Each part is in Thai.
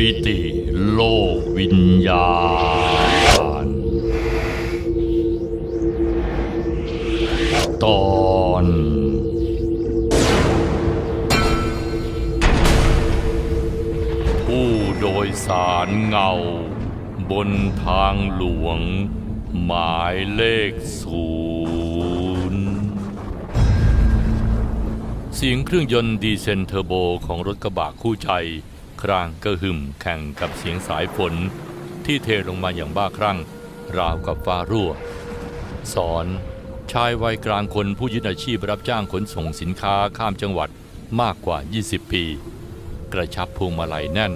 มิติโลกวิญญาณ ตอนผู้โดยสารเงา บนทางหลวง หมายเลขศูนย์เสียงเครื่องยนต์ดีเซนเทอร์โบของรถกระบะคู่ใจ ครางกระหึ่มแข่งกับเสียงสายฝน ที่เทลงมาอย่างบ้าคลั่ง ราวกับฟ้ารั่ว สอนชายวัยกลางคนผู้ยึดอาชีพรับจ้างขนส่งสินค้าข้ามจังหวัดมากกว่า 20 ปี กระชับพวงมาลัยแน่น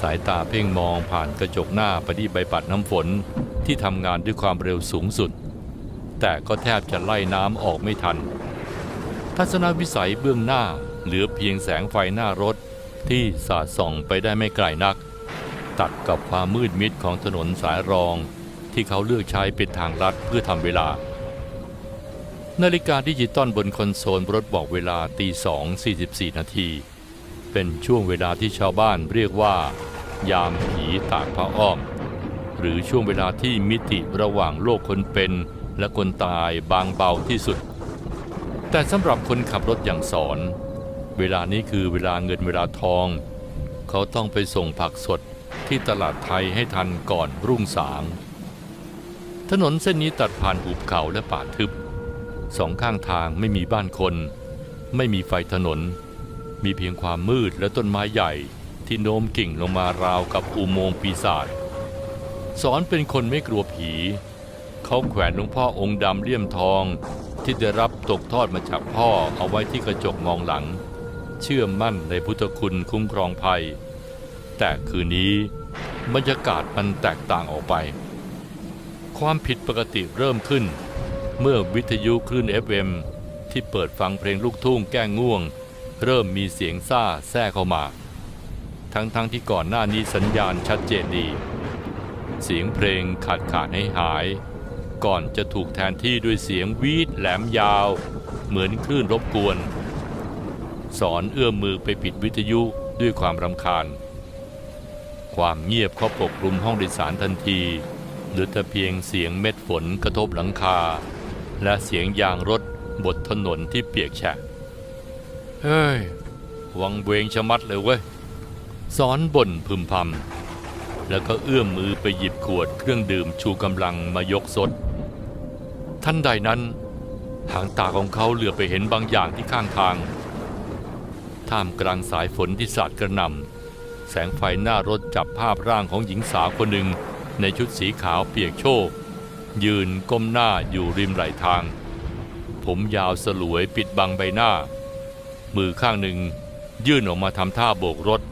สายตาเพ่งมองผ่านกระจกหน้าไปที่ใบปัดน้ำฝนที่ทำงานด้วยความเร็วสูงสุด แต่ก็แทบจะไล่น้ำออกไม่ทัน ทัศนวิสัยเบื้องหน้าเหลือเพียงแสงไฟหน้ารถ ที่สาดส่องไปได้ไม่ไกลนัก ตัดกับความมืดมิดของถนนสายรองที่เขาเลือกใช้เป็นทางลัดเพื่อทำเวลา นาฬิกาดิจิตอลบนคอนโซลรถบอกเวลาตีสอง44นาที เป็นช่วงเวลาที่ชาวบ้านเรียกว่า ยามผีตากผ้าอ้อม หรือช่วงเวลาที่มิติระหว่างโลกคนเป็น และคนตายบางเบาที่สุด แต่สำหรับคนขับรถอย่างสอน เวลานี้คือเวลาเงินเวลาทอง เขาต้องไปส่งผักสดที่ตลาดไทยให้ทันก่อนรุ่งสาง ถนนเส้นนี้ตัดผ่านหุบเขาและป่าทึบ สองข้างทางไม่มีบ้านคน ไม่มีไฟถนน มีเพียงความมืดและต้นไม้ใหญ่ที่โน้มกิ่งลงมาราวกับอุโมงค์ปีศาจสอนเป็นคนไม่กลัวผี เขาแขวนหลวงพ่อองค์ดำเลี่ยมทองที่ได้รับตกทอดมาจากพ่อเอาไว้ที่กระจกมองหลัง เชื่อมั่นในพุทธคุณคุ้มครองภัย แต่คืนนี้บรรยากาศมันแตกต่างออกไป ความผิดปกติเริ่มขึ้น เมื่อวิทยุคลื่น FM ที่เปิดฟังเพลงลูกทุ่งแก้ง่วง เริ่มมีเสียงซ่าแทรกเข้ามา ทั้งๆทที่ก่อนหน้านี้สัญญาณชัดเจนดี เสียงเพลงขาดขาดให้หาย ก่อนจะถูกแทนที่ด้วยเสียงวีดแหลมยาว เหมือนคลื่นรบกวน สอนเอื้อมมือไปปิดวิทยุด้วยความรำคาญ ความเงียบเข้าปกคลุมห้องโดยสารทันทีเหลือแต่เพียงเสียงเม็ดฝนกระทบหลังคา และเสียงยางรถบนถนนที่เปียกแฉะ เฮ้ย วังเวงชะมัดเลยเว้ยสอนบ่นพึมพำแล้วก็เอื้อมมือไปหยิบขวดเครื่องดื่มชูกำลังมายกสด ท่านใดนั้น หางตาของเขาเหลือไปเห็นบางอย่างที่ข้างทาง ท่ามกลางสายฝนที่สาดกระหน่ำแสงไฟหน้ารถจับภาพร่างของหญิงสาวคนหนึ่ง ในชุดสีขาวเปียกโชก ยืนก้มหน้าอยู่ริมไหลทาง ผมยาวสลวยปิดบังใบหน้า มือข้างหนึ่งยื่นออกมาทำท่าโบกรถ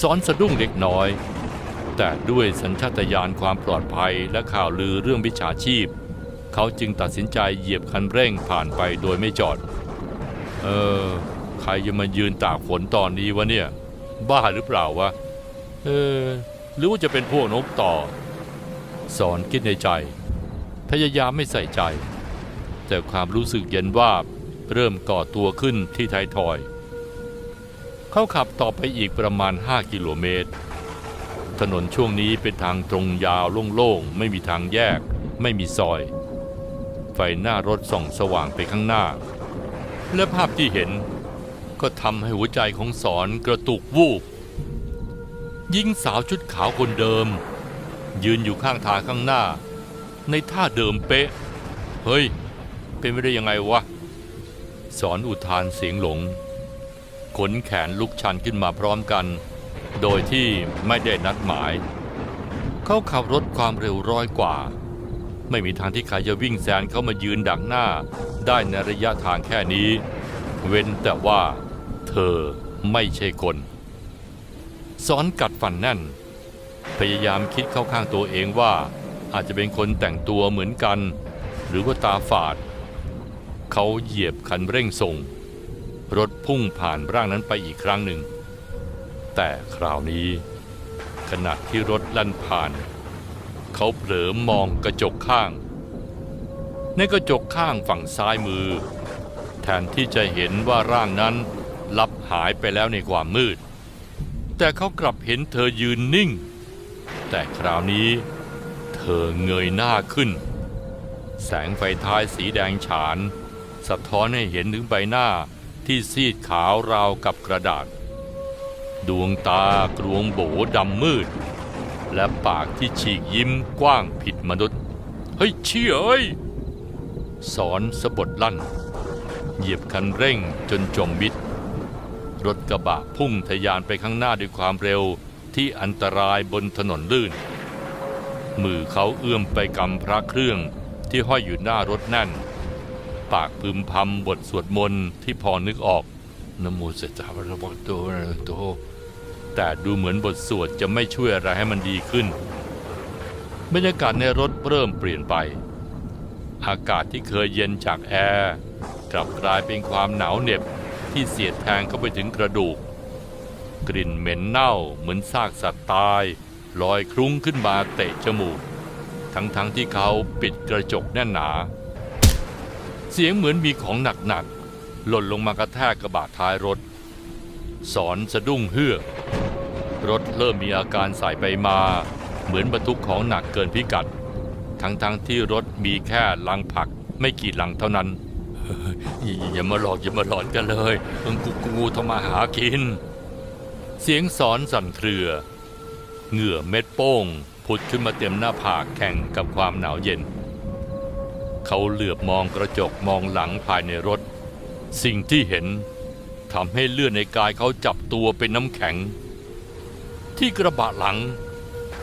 ซ้อนสะดุ้งเล็กน้อย แต่ด้วยสัญชาตญาณความปลอดภัยและข่าวลือเรื่องวิชาชีพ เขาจึงตัดสินใจเหยียบคันเร่งผ่านไปโดยไม่จอด เออ ใครจะมายืนตากฝนตอนนี้วะเนี่ย บ้าหรือเปล่าวะ เออ หรือว่าจะเป็นพวกนกต่อ สอนคิดในใจ พยายามไม่ใส่ใจ แต่ความรู้สึกเย็นว่าบเริ่มก่อตัวขึ้นที่ไทายทอย เขาขับต่อไปอีกประมาณ 5 กิโลเมตร ถนนช่วงนี้เป็นทางตรงยาวโล่งๆ ไม่มีทางแยก ไม่มีซอย ไฟหน้ารถส่องสว่างไปข้างหน้า และภาพที่เห็น ก็ทำให้หัวใจของสอนกระตุกวูบหญิงสาวชุดขาวคนเดิม ยืนอยู่ข้างทางข้างหน้า ในท่าเดิมเป๊ะ เฮ้ย เป็นไม่ได้ยังไงวะ สอนอุทานเสียงหลง ขนแขนลุกชันขึ้นมาพร้อมกัน โดยที่ไม่ได้นัดหมาย เขาขับรถความเร็วร้อยกว่า ไม่มีทางที่ใครจะวิ่งแซงเขามายืนดักหน้า ได้ในระยะทางแค่นี้ เว้นแต่ว่า เธอไม่ใช่คนสอนกัดฟันแน่น พยายามคิดเข้าข้างตัวเองว่า อาจจะเป็นคนแต่งตัวเหมือนกัน หรือว่าตาฝาด เขาเหยียบคันเร่งส่ง รถพุ่งผ่านร่างนั้นไปอีกครั้งหนึ่ง แต่คราวนี้ ขณะที่รถลั่นผ่าน เขาเผลอมองกระจกข้าง ในกระจกข้างฝั่งซ้ายมือ แทนที่จะเห็นว่าร่างนั้น หายไปแล้วในความมืดแแต่เขากลับเห็นเธอยืนนิ่ง แต่คราวนี้ เธอเงยหน้าขึ้น แสงไฟท้ายสีแดงฉาน สะท้อนให้เห็นถึงใบหน้าที่ซีดขาวราวกับกระดาษ ดวงตากรวงโบดำมืด และปากที่ฉีกยิ้มกว้างผิดมนุษย์ เฮ้ยเชี่ยเอ้ยสอนสะบดลั่น เหยียบคันเร่งจนจมมิด รถกระบะพุ่งทะยานไปข้างหน้าด้วยความเร็วที่อันตรายบนถนนลื่น มือเขาเอื้อมไปกำพระเครื่องที่ห้อยอยู่หน้ารถแน่น ปากพึมพำบทสวดมนต์ที่พอนึกออกนโมสสะพระพุทโตโตแต่ดูเหมือนบทสวดจะไม่ช่วยอะไรให้มันดีขึ้น บรรยากาศในรถเริ่มเปลี่ยนไป อากาศที่เคยเย็นจากแอร์กลับกลายเป็นความหนาวเหน็บ ที่เสียดแทงเข้าไปถึงกระดูก กลิ่นเหม็นเน่าเหมือนซากสัตว์ตาย ลอยคลุ้งขึ้นมาเตะจมูก ทั้งๆทที่เขาปิดกระจกแน่นหนา เสียงเหมือนมีของหนักๆ หล่นลงมากระแทกกระบะท้ายรถ สอนสะดุ้งเฮือก รถเริ่มมีอาการสายไปมา เหมือนบรรทุกของหนักเกินพิกัด ทั้งๆที่รถมีแค่ลังผักไม่กี่ลังเท่านั้น อย่ามาหลอกอย่ามาหลอนกันเลยเอิงกูกูทำมาหากิน เสียงสอนสั่นเครือ เหงื่อเม็ดโป้งผุดขึ้นมาเต็มหน้าผากแข่งกับความหนาวเย็น เขาเหลือบมองกระจกมองหลังภายในรถ สิ่งที่เห็นทำให้เลือดในกายเขาจับตัวเป็นน้ำแข็ง ที่กระบะหลัง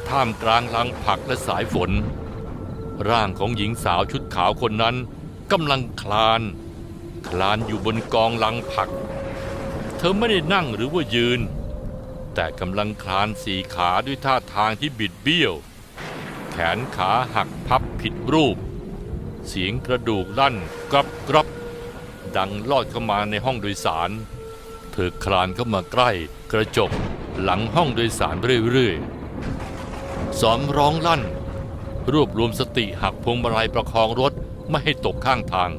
ท่ามกลางลังผักและสายฝน ร่างของหญิงสาวชุดขาวคนนั้น กำลังคลาน คลานอยู่บนกองลังผัก เธอไม่ได้นั่งหรือว่ายืน แต่กำลังคลานสี่ขาด้วยท่าทางที่บิดเบี้ยว แขนขาหักพับผิดรูป เสียงกระดูกลั่นกรับกรับดังลอดเข้ามาในห้องโดยสาร เธอคลานเข้ามาใกล้กระจกหลังห้องโดยสารเรื่อยๆสอนร้องลั่น รวบรวมสติหักพวงมาลัยประคองรถ ไม่ให้ตกข้างทาง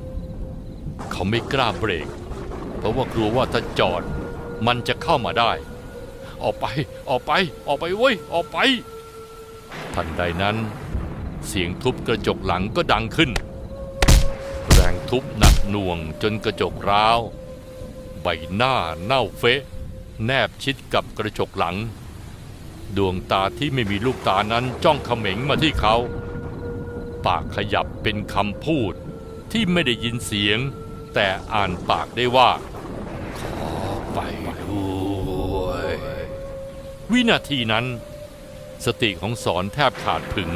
เขาไม่กล้าเบรก เพราะว่ากลัวว่าถ้าจอด มันจะเข้ามาได้ ออกไปออกไปออกไปเว้ยออกไป ทันใดนั้น เสียงทุบกระจกหลังก็ดังขึ้น แรงทุบหนักหน่วงจนกระจกร้าว ใบหน้าเน่าเฟะ แนบชิดกับกระจกหลัง ดวงตาที่ไม่มีลูกตานั้นจ้องเขม็งมาที่เขา ปากขยับเป็นคำพูด ที่ไม่ได้ยินเสียง แต่อ่านปากได้ว่า ขอไปด้วย วินาทีนั้น สติของสอนแทบขาดผึง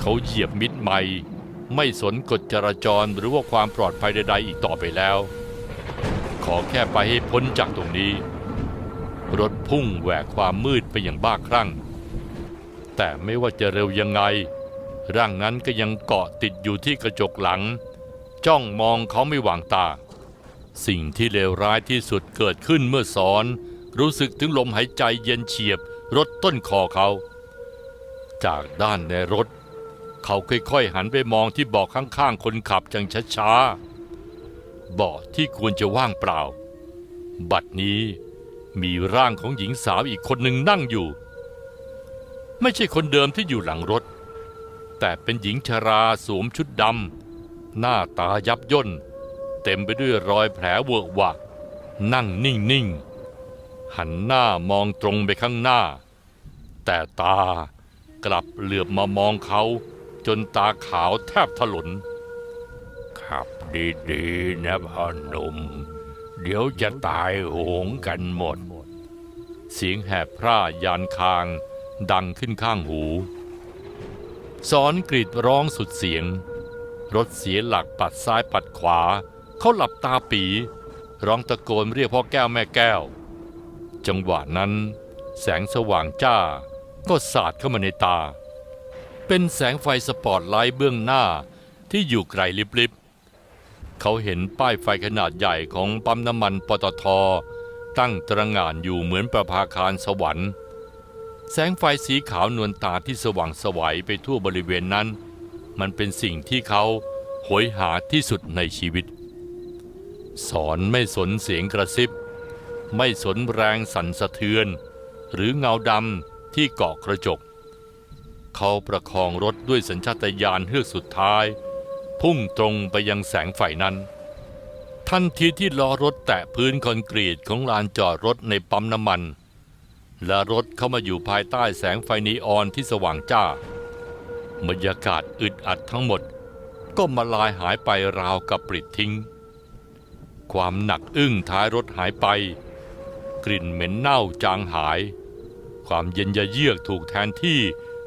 เขาเหยียบมิดไม่ไม่สนกฎจราจรหรือว่าความปลอดภัยใดๆอีกต่อไปแล้ว ขอแค่ไปให้พ้นจากตรงนี้ รถพุ่งแหวกความมืดไปอย่างบ้าคลั่ง แต่ไม่ว่าจะเร็วยังไง ร่างนั้นก็ยังเกาะติดอยู่ที่กระจกหลัง จ้องมองเขาไม่หวางตา สิ่งที่เลวร้ายที่สุดเกิดขึ้นเมื่อสอน รู้สึกถึงลมหายใจเย็นเฉียบรถต้นคอเขา จากด้านในรถ เขาค่อยๆหันไปมองที่เบาะข้างๆคนขับจังช้าๆเบาะที่ควรจะว่างเปล่า บัดนี้มีร่างของหญิงสาวอีกคนหนึ่งนั่งอยู่ ไม่ใช่คนเดิมที่อยู่หลังรถ แต่เป็นหญิงชราสวมชุดดำหน้าตายับย่น เต็มไปด้วยรอยแผลเวอะหวะ นั่งนิ่งๆ หันหน้ามองตรงไปข้างหน้า แต่ตากลับเหลือบมามองเขาจนตาขาวแทบถลน ขับดีๆนะพ่อหนุ่ม เดี๋ยวจะตายโหงกันหมด เสียงแหบพร่ายานคางดังขึ้นข้างหู สอนกรีดร้องสุดเสียง รถเสียหลักปัดซ้ายปัดขวา เขาหลับตาปี ร้องตะโกนเรียกพ่อแก้วแม่แก้ว จังหวะนั้น แสงสว่างจ้าก็สาดเข้ามาในตา เป็นแสงไฟสปอตไลท์เบื้องหน้าที่อยู่ไกลลิบๆ เขาเห็นป้ายไฟขนาดใหญ่ของปั๊มน้ำมันปตท ตั้งตระหง่านอยู่เหมือนประภาคารสวรรค์ แสงไฟสีขาวนวลตาที่สว่างสวัยไปทั่วบริเวณนั้น มันเป็นสิ่งที่เขาหยหาที่สุดในชีวิต สอนไม่สนเสียงกระซิบ ไม่สนแรงสั่นสะเทือน หรือเงาดำที่เกาะกระจก เขาประคองรถด้วยสัญชาตญาณเฮือกสุดท้าย พุ่งตรงไปยังแสงไฟนั้น ทันทีที่ล้อรถแตะพื้นคอนกรีตของลานจอดรถในปั๊มน้ำมัน และรถเข้ามาอยู่ภายใต้แสงไฟนีออนที่สว่างจ้าบรรยากาศอึดอัดทั้งหมด ก็มาลายหายไปราวกับปลิดทิ้ง ความหนักอึ้งท้ายรถหายไป กลิ่นเหม็นเน่าจางหาย ความเย็นยะเยือกถูกแทนที่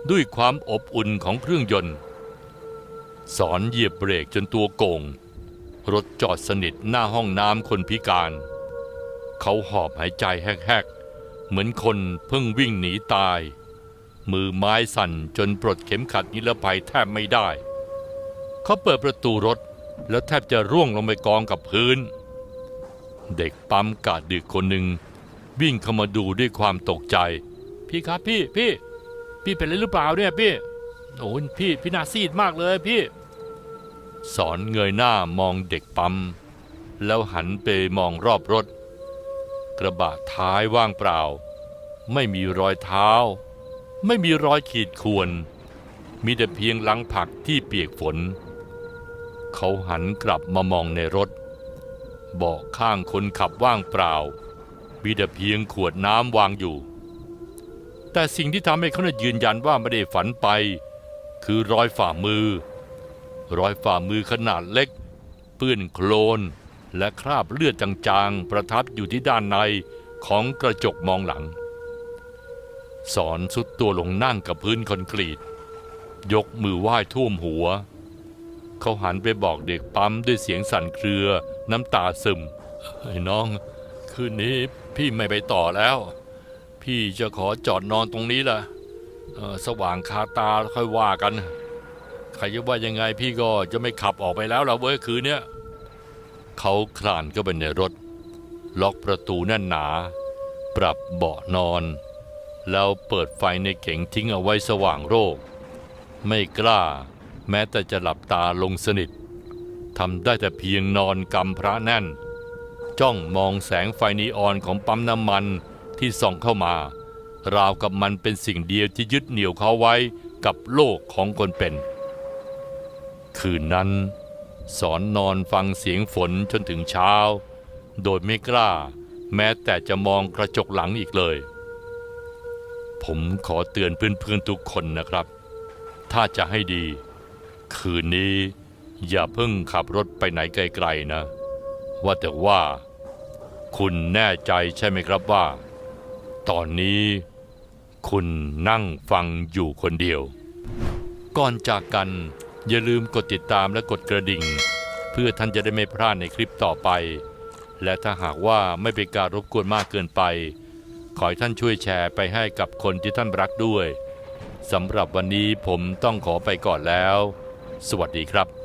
ด้วยความอบอุ่นของเครื่องยนต์ สอนเหยียบเบรกจนตัวโก่ง รถจอดสนิทหน้าห้องน้ำคนพิการ เขาหอบหายใจแหกๆ เหมือนคนเพิ่งวิ่งหนีตาย มือไม้สั่นจนปลดเข็มขัดนิรภัยแทบไม่ได้ เขาเปิดประตูรถแล้วแทบจะร่วงลงไปกองกับพื้น เด็กปั๊มกาดดึกคนหนึ่งวิ่งเข้ามาดูด้วยความตกใจ พี่ครับพี่พี่ พี่เป็นอะไรหรือเปล่าเนี่ยพี่โอ้ยพี่พี่นาซีดมากเลยพี่ สอนเงยหน้ามองเด็กปั๊มแล้วหันไปมองรอบรถ กระบะท้ายว่างเปล่า ไม่มีรอยเท้า ไม่มีรอยขีดข่วน มีแต่เพียงลังผักที่เปียกฝน เขาหันกลับมามองในรถ เบาะข้างคนขับว่างเปล่า มีแต่เพียงขวดน้ำวางอยู่ แต่สิ่งที่ทำให้เขาน่ะยืนยันว่าไม่ได้ฝันไป คือรอยฝ่ามือ รอยฝ่ามือขนาดเล็ก เปื้อนโคลน และคราบเลือดจางๆ ประทับอยู่ที่ด้านในของกระจกมองหลัง สอนสุดตัวลงนั่งกับพื้นคอนกรีต ยกมือไหว้ท่วมหัว เขาหันไปบอกเด็กปั๊มด้วยเสียงสั่นเครือน้ำตาซึม ไอ้น้อง คืนนี้พี่ไม่ไปต่อแล้ว พี่จะขอจอดนอนตรงนี้ล่ะเอ่อสว่างคาตาค่อยว่ากัน ใครจะว่ายังไงพี่ก็จะไม่ขับออกไปแล้วละเว้ยคืนเนี้ย เขาคลานเข้าไปในรถ ล็อกประตูแน่นหนา ปรับเบาะนอน แล้วเปิดไฟในเก๋งทิ้งเอาไว้สว่างโรค ไม่กล้าแม้แต่จะหลับตาลงสนิททำได้แต่เพียงนอนกำพระแน่น จ้องมองแสงไฟนีออนของปั๊มน้ำมันที่ส่องเข้ามา ราวกับมันเป็นสิ่งเดียวที่ยึดเหนี่ยวเขาไว้กับโลกของคนเป็น คืนนั้น สอนนอนฟังเสียงฝนจนถึงเช้า โดยไม่กล้า แม้แต่จะมองกระจกหลังอีกเลย ผมขอเตือนเพื่อนๆทุกคนนะครับ ถ้าจะให้ดี คืนนี้อย่าเพิ่งขับรถไปไหนไกลๆนะ ว่าแต่ว่า คุณแน่ใจใช่ไหมครับว่า ตอนนี้คุณนั่งฟังอยู่คนเดียว ก่อนจากกัน อย่าลืมกดติดตามและกดกระดิ่ง เพื่อท่านจะได้ไม่พลาดในคลิปต่อไป และถ้าหากว่าไม่เป็นการรบกวนมากเกินไป ขอให้ท่านช่วยแชร์ไปให้กับคนที่ท่านรักด้วยสำหรับวันนี้ผมต้องขอไปก่อนแล้ว สวัสดีครับ